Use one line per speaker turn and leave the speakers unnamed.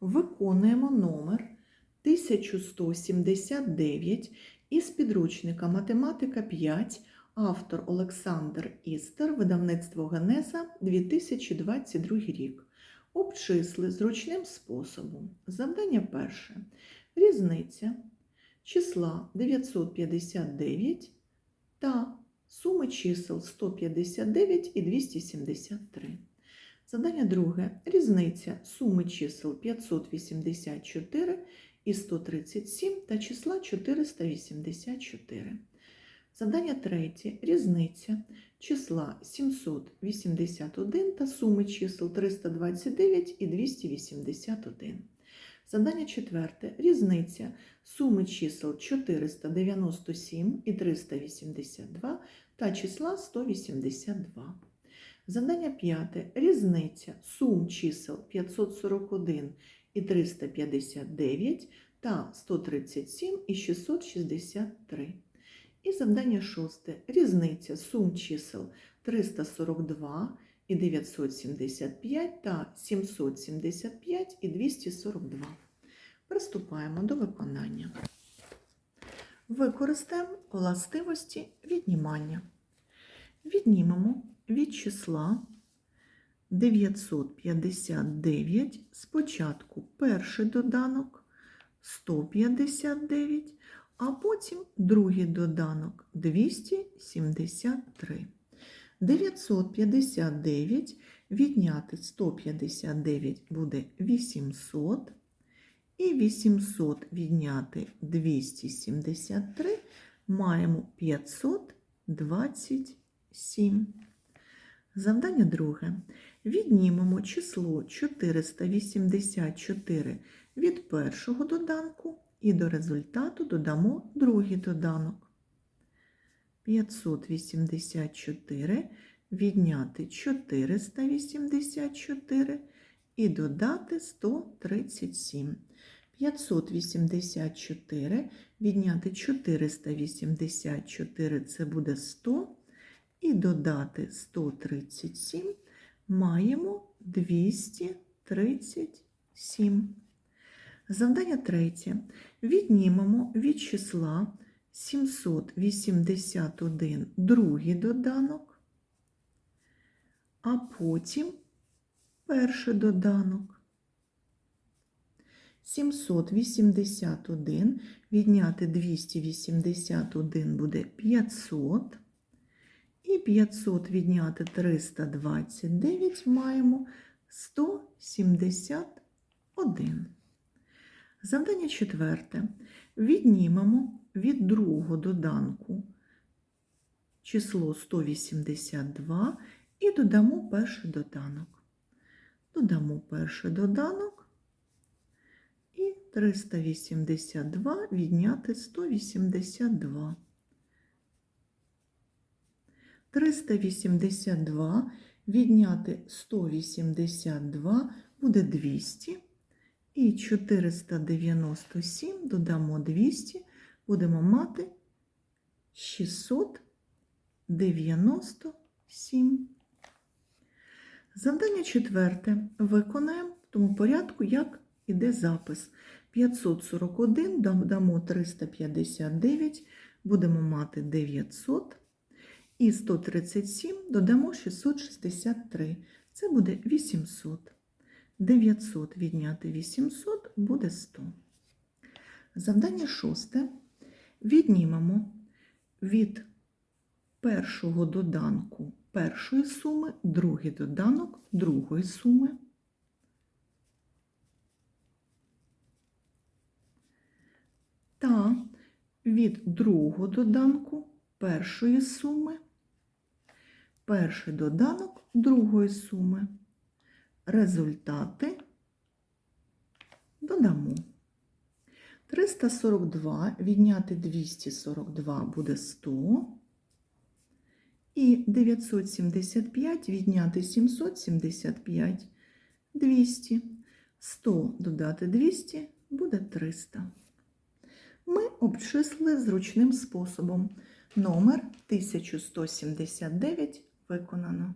Виконуємо номер 1179 із підручника Математика 5, автор Олександр Істер, видавництво Генеза 2022 рік. Обчисли зручним способом. Завдання перше. Різниця числа 959 та суми чисел 159 і 273. Завдання друге. Різниця суми чисел 584 і 137 та числа 484. Завдання третє. Різниця числа 781 та суми чисел 329 і 281. Завдання четверте. Різниця суми чисел 497 і 382 та числа 182. Завдання п'яте. Різниця сум чисел 541 і 359 та 137 і 663. І завдання шосте. Різниця сум чисел 342 і 975 та 775 і 242. Приступаємо до виконання. Використаємо властивості віднімання. Віднімемо від числа 959 спочатку перший доданок 159, а потім другий доданок 273. 959 відняти 159 буде 800. І 800 відняти 273 маємо 527. Завдання друге. Віднімемо число 484 від першого доданку і до результату додамо другий доданок. 584 відняти 484 і додати 137. 584 відняти 484 це буде 100. І додати 137 маємо 237. Завдання третє. Віднімемо від числа 781 другий доданок, а потім перший доданок. 781 відняти 281 буде 500. І 500 відняти 329 маємо 171. Завдання четверте. Віднімемо від другого доданку число 182 і додамо перший доданок. Додамо перший доданок і 382 відняти 182. 382 відняти 182 буде 200. І 497 додамо 200, будемо мати 697. Завдання четверте. Виконаємо в тому порядку, як іде запис. 541 додамо 359, будемо мати 900. І 137 додамо 663. Це буде 800. 900 відняти 800 буде 100. Завдання шосте. Віднімемо від першого доданку першої суми другий доданок другої суми. Та від другого доданку першої суми перший доданок другої суми. Результати додамо. 342 відняти 242 буде 100. І 975 відняти 775 200. 100 додати 200 буде 300. Ми обчислили зручним способом. Номер 1179 виконано.